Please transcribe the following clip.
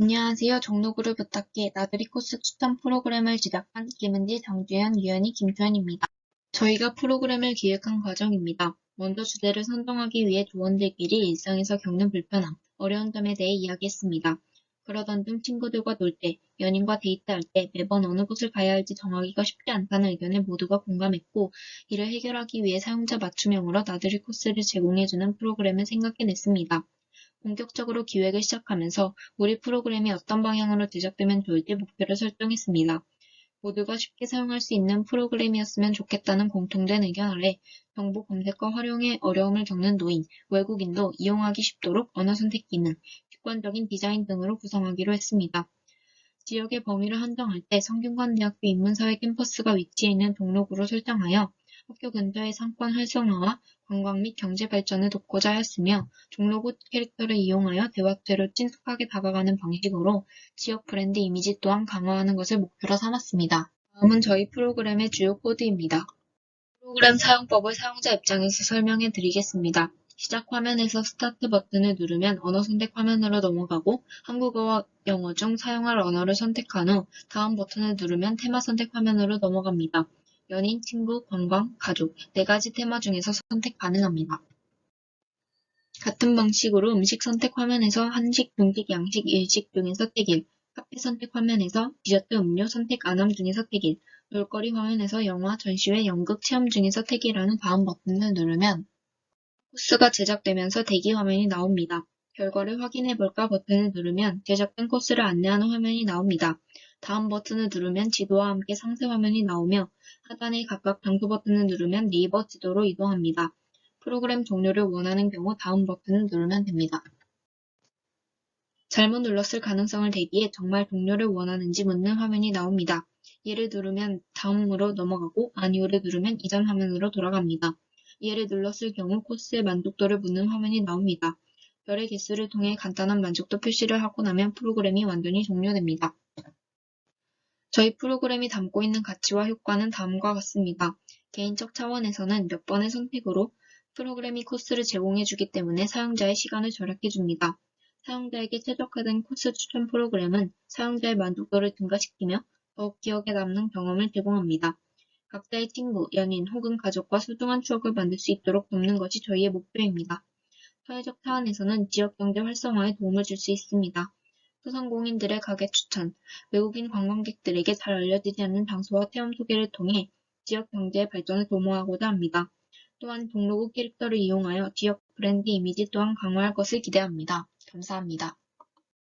안녕하세요. 종로구를 부탁해 나들이 코스 추천 프로그램을 제작한 김은지, 장주현, 유연이, 김주현입니다. 저희가 프로그램을 기획한 과정입니다. 먼저 주제를 선정하기 위해 조원들끼리 일상에서 겪는 불편함, 어려운 점에 대해 이야기했습니다. 그러던 중 친구들과 놀 때, 연인과 데이트할 때 매번 어느 곳을 가야 할지 정하기가 쉽지 않다는 의견에 모두가 공감했고, 이를 해결하기 위해 사용자 맞춤형으로 나들이 코스를 제공해주는 프로그램을 생각해냈습니다. 본격적으로 기획을 시작하면서 우리 프로그램이 어떤 방향으로 제작되면 좋을지 목표를 설정했습니다. 모두가 쉽게 사용할 수 있는 프로그램이었으면 좋겠다는 공통된 의견 아래 정보 검색과 활용에 어려움을 겪는 노인, 외국인도 이용하기 쉽도록 언어 선택 기능, 직관적인 디자인 등으로 구성하기로 했습니다. 지역의 범위를 한정할 때 성균관대학교 인문사회 캠퍼스가 위치해 있는 동로구로 설정하여 학교 근처의 상권 활성화와 관광 및 경제 발전을 돕고자 하였으며 종로구 캐릭터를 이용하여 대화제로 친숙하게 다가가는 방식으로 지역 브랜드 이미지 또한 강화하는 것을 목표로 삼았습니다. 다음은 저희 프로그램의 주요 코드입니다. 프로그램 사용법을 사용자 입장에서 설명해 드리겠습니다. 시작 화면에서 스타트 버튼을 누르면 언어 선택 화면으로 넘어가고 한국어와 영어 중 사용할 언어를 선택한 후 다음 버튼을 누르면 테마 선택 화면으로 넘어갑니다. 연인, 친구, 관광, 가족 네 가지 테마 중에서 선택 가능합니다. 같은 방식으로 음식 선택 화면에서 한식, 중식, 양식, 일식 중에서 택일, 카페 선택 화면에서 디저트, 음료 선택 안함 중에서 택일, 놀거리 화면에서 영화, 전시회, 연극, 체험 중에서 택일하는 다음 버튼을 누르면 코스가 제작되면서 대기 화면이 나옵니다. 결과를 확인해볼까 버튼을 누르면 제작된 코스를 안내하는 화면이 나옵니다. 다음 버튼을 누르면 지도와 함께 상세 화면이 나오며 하단의 각각 장소 버튼을 누르면 네이버 지도로 이동합니다. 프로그램 종료를 원하는 경우 다음 버튼을 누르면 됩니다. 잘못 눌렀을 가능성을 대비해 정말 종료를 원하는지 묻는 화면이 나옵니다. 얘를 누르면 다음으로 넘어가고 아니오를 누르면 이전 화면으로 돌아갑니다. 얘를 눌렀을 경우 코스의 만족도를 묻는 화면이 나옵니다. 별의 개수를 통해 간단한 만족도 표시를 하고 나면 프로그램이 완전히 종료됩니다. 저희 프로그램이 담고 있는 가치와 효과는 다음과 같습니다. 개인적 차원에서는 몇 번의 선택으로 프로그램이 코스를 제공해주기 때문에 사용자의 시간을 절약해줍니다. 사용자에게 최적화된 코스 추천 프로그램은 사용자의 만족도를 증가시키며 더욱 기억에 남는 경험을 제공합니다. 각자의 친구, 연인 혹은 가족과 소중한 추억을 만들 수 있도록 돕는 것이 저희의 목표입니다. 사회적 차원에서는 지역 경제 활성화에 도움을 줄 수 있습니다. 소상공인들의 가게 추천, 외국인 관광객들에게 잘 알려지지 않는 장소와 체험 소개를 통해 지역 경제의 발전을 도모하고자 합니다. 또한 동로구 캐릭터를 이용하여 지역 브랜드 이미지 또한 강화할 것을 기대합니다. 감사합니다.